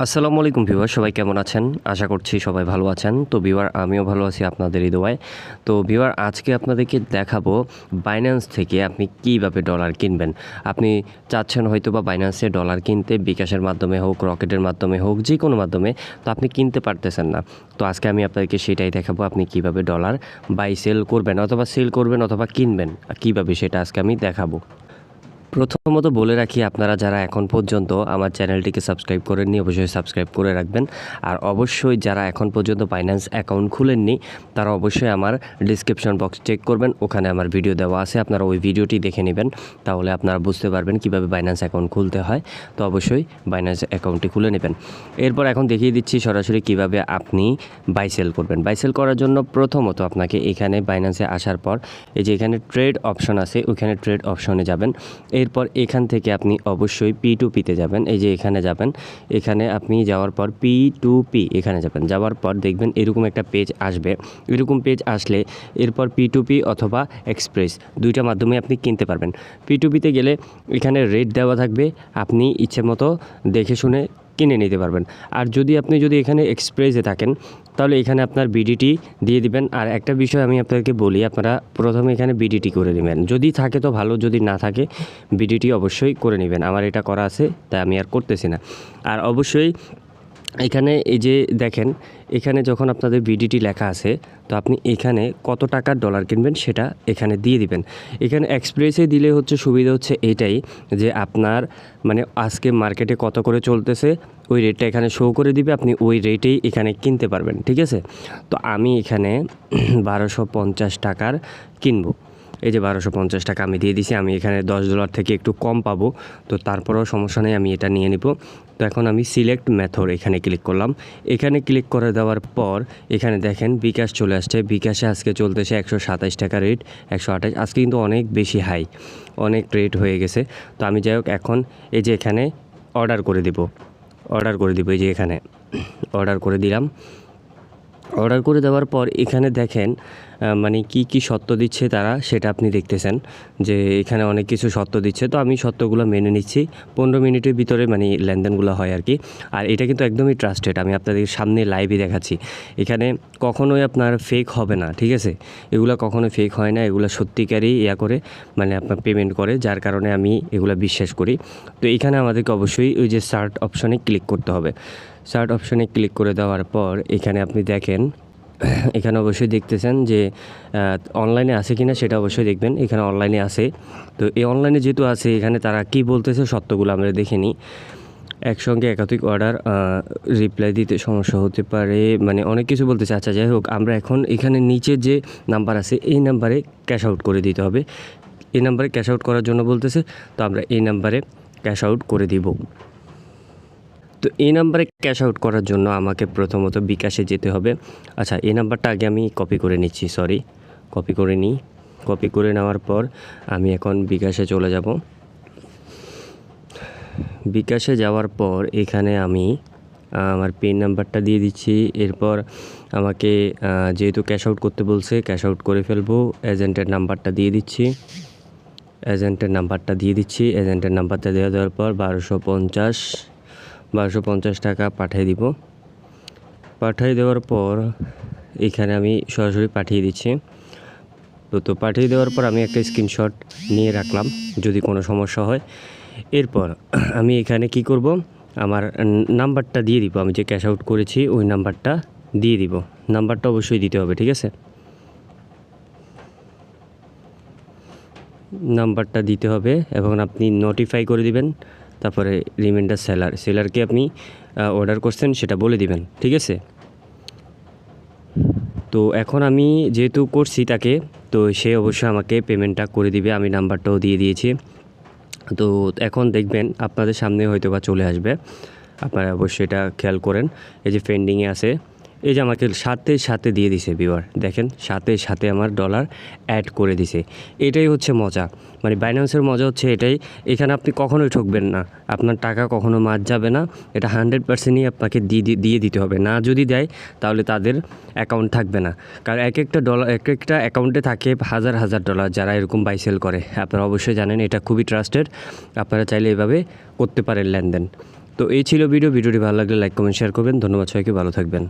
আসসালামু আলাইকুম ভিউয়ার, সবাই কেমন আছেন? আশা করছি সবাই ভালো আছেন। তো ভিউয়ার, আমিও ভালো আছি আপনাদের দোয়ায় তো ভিউয়ার, আজকে আপনাদেরকে দেখাবো বাইন্যান্স থেকে আপনি কীভাবে ডলার কিনবেন। আপনি চাচ্ছেন হয়তো বা বাইন্যান্সে ডলার কিনতে, বিকাশের মাধ্যমে হোক, রকেটের মাধ্যমে হোক যে কোনো মাধ্যমে, তো আপনি কিনতে পারতেছেন না। তো আজকে আমি আপনাদেরকে সেটাই দেখাবো আপনি কীভাবে ডলার বাই সেল করবেন অথবা সেল করবেন অথবা কিনবেন। কীভাবে সেটা আজকে আমি দেখাবো। প্রথমত বলে রাখি, আপনারা যারা এখন পর্যন্ত আমার চ্যানেলটিকে সাবস্ক্রাইব করেননি, অবশ্যই সাবস্ক্রাইব করে রাখবেন। আর অবশ্যই যারা এখন পর্যন্ত ফাইন্যান্স অ্যাকাউন্ট খুলেননি, তারা অবশ্যই আমার ডিসক্রিপশন বক্স চেক করবেন। ওখানে আমার ভিডিও দেওয়া আছে, আপনারা ওই ভিডিওটি দেখে নেবেন। তাহলে আপনারা বুঝতে পারবেন কীভাবে বাইন্যান্স অ্যাকাউন্ট খুলতে হয়। তো অবশ্যই বাইন্যান্স অ্যাকাউন্টটি খুলে নেবেন। এরপর এখন দেখিয়ে দিচ্ছি সরাসরি কীভাবে আপনি বাইসেল করবেন। বাইসেল করার জন্য প্রথমত আপনাকে এখানে বাইন্যান্সে আসার পর, এই যে এখানে ট্রেড অপশন আছে, ওইখানে ট্রেড অপশনে যাবেন। এরপর এখান থেকে আপনি অবশ্যই পি টু পিতে যাবেন। এই যে এখানে যাবেন, এখানে আপনি যাওয়ার পর পি টু পি এখানে যাবেন। যাওয়ার পর দেখবেন এরকম একটা পেজ আসবে। এরকম পেজ আসলে এরপর পি টু পি অথবা এক্সপ্রেস দুইটা মাধ্যমে আপনি কিনতে পারবেন। পি টু পিতে গেলে এখানে রেট দেওয়া থাকবে। আপনি ইচ্ছে মতো দেখে শুনে কিনে নিতে পারবেন। আর যদি আপনি যদি এখানে এক্সপ্রেসে থাকেন, তাহলে এখানে আপনার বিডিটি দিয়ে দিবেন। আর একটা বিষয় আমি আপনাদেরকে বলি, আপনারা প্রথমে এখানে বিডিটি করে নেবেন। যদি থাকে তো ভালো, যদি না থাকে বিডিটি অবশ্যই করে নেবেন। আমার এটা করা আছে, তাই আমি আর করতেছি না। আর অবশ্যই এখানে এই যে দেখেন, এখানে যখন আপনাদের বিডিটি লেখা আছে, তো আপনি এখানে কত টাকার ডলার কিনবেন সেটা এখানে দিয়ে দিবেন। এখানে এক্সপ্রেসে দিলে হচ্ছে সুবিধা হচ্ছে এটাই যে আপনার মানে আজকে মার্কেটে কত করে চলতেছে, ওই রেটটা এখানে শো করে দিবে, আপনি ওই রেটেই এখানে কিনতে পারবেন, ঠিক আছে? তো আমি এখানে বারোশো পঞ্চাশ টাকার কিনবো। এই যে বারোশো পঞ্চাশ টাকা আমি দিয়ে দিছি, আমি এখানে দশ ডলার থেকে একটু কম পাবো। তো তারপরেও সমস্যা নেই, আমি এটা নিয়ে নিব। তো এখন আমি সিলেক্ট মেথড এখানে ক্লিক করলাম। এখানে ক্লিক করে দেওয়ার পর, এখানে দেখেন বিকাশ চলে আসছে। বিকাশে আজকে চলতেছে একশো সাতাশ টাকা রেট একশো আঠাশ আজকে কিন্তু অনেক বেশি হাই অনেক রেট হয়ে গেছে। তো আমি যাই হোক, এখন এই যে এখানে অর্ডার করে দিব। অর্ডার করে দিব এই যে এখানে। অর্ডার করে দিলাম। অর্ডার করে দেওয়ার পর এখানে দেখেন মানে কি কি সত্য দিচ্ছে তারা সেটা আপনি দেখতেছেন, যে এখানে অনেক কিছু সত্য দিচ্ছে। তো আমি সত্যগুলো মেনে নিচ্ছি। পনেরো মিনিটের ভিতরে মানে লেনদেনগুলো হয় আর কি। আর এটা কিন্তু একদমই ট্রাস্টেড আমি আপনাদের সামনে লাইভই দেখাচ্ছি। এখানে কখনোই আপনার ফেক হবে না, ঠিক আছে? এগুলো কখনো ফেক হয় না। এগুলো সত্যিকারই ইয়া করে মানে আপনার পেমেন্ট করে, যার কারণে আমি এগুলো বিশ্বাস করি। তো এখানে আমাদেরকে অবশ্যই ওই যে সার্ট অপশনে ক্লিক করতে হবে। সার্ট অপশনে ক্লিক করে দেওয়ার পর এখানে আপনি দেখেন, এখানে অবশ্যই দেখতেছেন যে অনলাইনে আছে কিনা সেটা অবশ্যই দেখবেন। এখানে অনলাইনে আছে। তো এই অনলাইনে যেহেতু আছে, এখানে তারা কি বলতেছে সত্যগুলো আমরা দেখে নিই একসঙ্গে একাধিক অর্ডার রিপ্লাই দিতে সমস্যা হতে পারে। মানে অনেক কিছু বলতেছে। আচ্ছা যাই হোক, আমরা এখন এখানে নিচে যে নাম্বার আছে, এই নাম্বারে ক্যাশ আউট করে দিতে হবে। এই নাম্বারে ক্যাশ আউট করার জন্য বলতেছে, তো আমরা এই নাম্বারে ক্যাশ আউট করে দিব। তো এই নাম্বারে ক্যাশ আউট করার জন্য আমাকে প্রথমত বিকাশে যেতে হবে। আচ্ছা এই নাম্বারটা আগে আমি কপি করে নিচ্ছি সরি কপি করে নিই। কপি করে নেওয়ার পর আমি এখন বিকাশে চলে যাব। বিকাশে যাওয়ার পর এখানে আমি আমার পিন নাম্বারটা দিয়ে দিচ্ছি। এরপর আমাকে যেহেতু ক্যাশ আউট করতে বলছে ক্যাশ আউট করে ফেলব। এজেন্টের নাম্বারটা দিয়ে দিচ্ছি। এজেন্টের নাম্বারটা দিয়ে দিচ্ছি। এজেন্টের নাম্বারটা দেওয়া দেওয়ার পর বারোশো পঞ্চাশ। বারোশো পঞ্চাশ টাকা পাঠিয়ে দিব। পাঠিয়ে দেওয়ার পর এখানে আমি সরাসরি পাঠিয়ে দিচ্ছি। তো তো পাঠিয়ে দেওয়ার পর আমি একটা স্ক্রিনশট নিয়ে রাখলাম, যদি কোনো সমস্যা হয়। এরপর আমি এখানে কি করব? আমার নাম্বারটা দিয়ে দিব। আমি যে ক্যাশ আউট করেছি, ওই নাম্বারটা দিয়ে দিব। নাম্বারটা অবশ্যই দিতে হবে, ঠিক আছে? নাম্বারটা দিতে হবে এবং আপনি নোটিফাই করে দিবেন। তারপরে রিমাইন্ডার সেলার সেলারকে আপনি অর্ডার করছেন সেটা বলে দিবেন, ঠিক আছে? তো এখন আমি যেহেতু করছি তাকে, তো সে অবশ্যই আমাকে পেমেন্টটা করে দিবে, আমি নাম্বারটাও দিয়ে দিয়েছি। তো এখন দেখবেন আপনাদের সামনে হয়তো বা চলে আসবে। আপনারা অবশ্যই এটা খেয়াল করেন। এই যে পেন্ডিংয়ে আছে এই যে আমাকে সাথে সাথে দিয়ে দিছে বিওয়ার দেখেন, সাথে সাথে আমার ডলার অ্যাড করে দিছে। এটাই হচ্ছে মজা। মানে বাইন্যান্সের মজা হচ্ছে এটাই। এখানে আপনি কখনোই ঠকবেন না। আপনার টাকা কখনো মার যাবে না। এটা হান্ড্রেড পার্সেন্টই আপনাকে দিয়ে দিয়ে দিতে হবে। না যদি দেয়, তাহলে তাদের অ্যাকাউন্ট থাকবে না। কারণ এক একটা ডলার এক একটা অ্যাকাউন্টে থাকে হাজার হাজার ডলার যারা এরকম বাই সেল করে। আপনারা অবশ্যই জানেন, এটা খুবই ট্রাস্টেড আপনারা চাইলে এভাবে করতে পারেন লেনদেন। তো এই ছিল ভিডিও ভিডিওটি ভালো লাগলে লাইক কমেন্ট শেয়ার করবেন। ধন্যবাদ সবাইকে। ভালো থাকবেন।